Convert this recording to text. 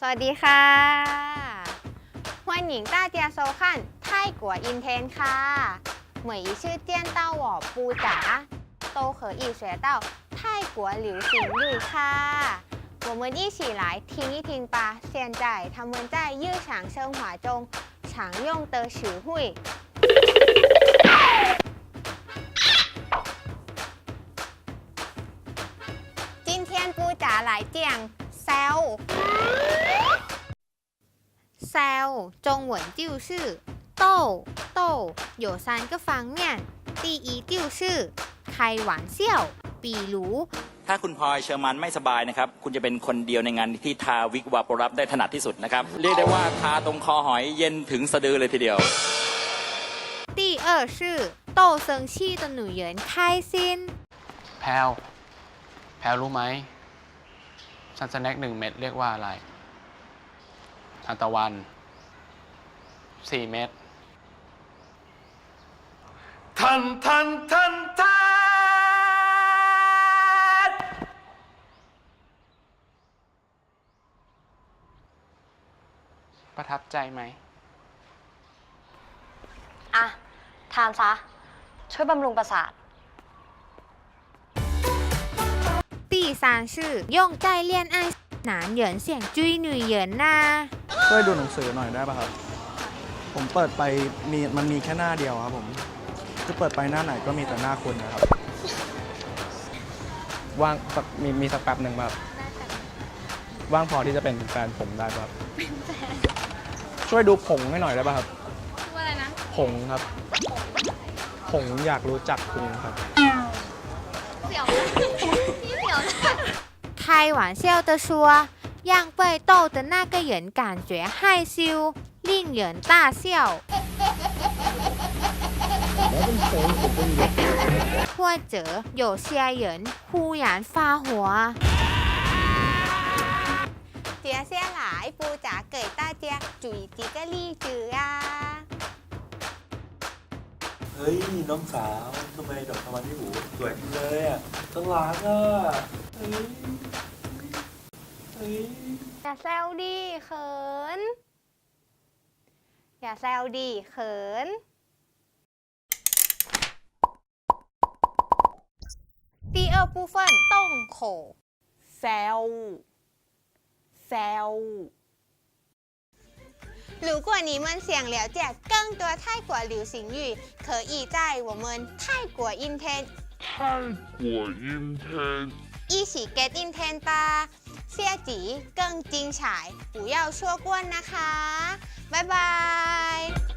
สวัสดีค่ะ欢迎大家收看泰国อินเทนค่ะ每一次见到我布达都可以学到泰国流行语ค่ะ我们一起来听一听吧现在他们在日常生活中常用的词汇今天布达来讲 sell แซวจงเหวินจิ้วชื่อ โต้โต้โยานก็ฟังเนี่ยตีอีจิ้วชื่อ ใครหวานเซี่ยว ปีรูถ้าคุณพลอยเชอร์มันไม่สบายนะครับ คุณจะเป็นคนเดียวในงานที่ทาวิกวาปรับได้ถนัดที่สุดนะครับ เรียกได้ว่าทาตรงคอหอยเย็นถึงสะดือเลยทีเดียวตีเออชื่อ โต้เตัวหนูเหยินไข้แพลวแพลวรู้ไหมฉันสแน็คหนึ่งเม็ดเรียกว่าอะไร อันตะวันสี่เม็ด ทันทันทันทัน ประทับใจไหม อ่ะ ทานซะ ช่วยบำรุงประสาท 第三是用在恋爱男人想追女人呐、 ช่วยดูหนังสือหน่อยได้ป่ะครับ ผมเปิดไปมีมันมีแค่หน้าเดียวครับผมจะเปิดไปหน้าไหนก็มีแต่หน้าคุณนะครับ ว่างสักมีมีสักแป๊บหนึ่งแบบว่างพอที่จะเป็นแฟนผมได้ป่ะครับช่วยดูผงให้หน่อยได้ป่ะครับอะไรนะผงครับผงอยากรู้จักคุณครับ 开玩笑的说， 让被逗的那个人感觉害羞，令人大笑。或者有些人忽然发火。接下来，部长给大家举几个例子呀。 เฮ้ย น้องสาวทำไมดอกทวันที่หูสวยจังเลยอ่ะต้องล้างอ่ะเฮ้ยเฮ้ย อย่าแซวดีเขิน อย่าแซวดีเขิน ตีเออปูเฟินต้องโขแซว แซวหลูกว่านี้มันเสียงเหลียวแจกเกิ้งตัวไทยกาหลิวงเคออีใจวไทยกว่าอินเทนไทยกาอินทนอีฉีเกตอินเทน เสียจีเกิงจริงฉายปู่เย่าชั่วกวนนะคะ บ๊ายบาย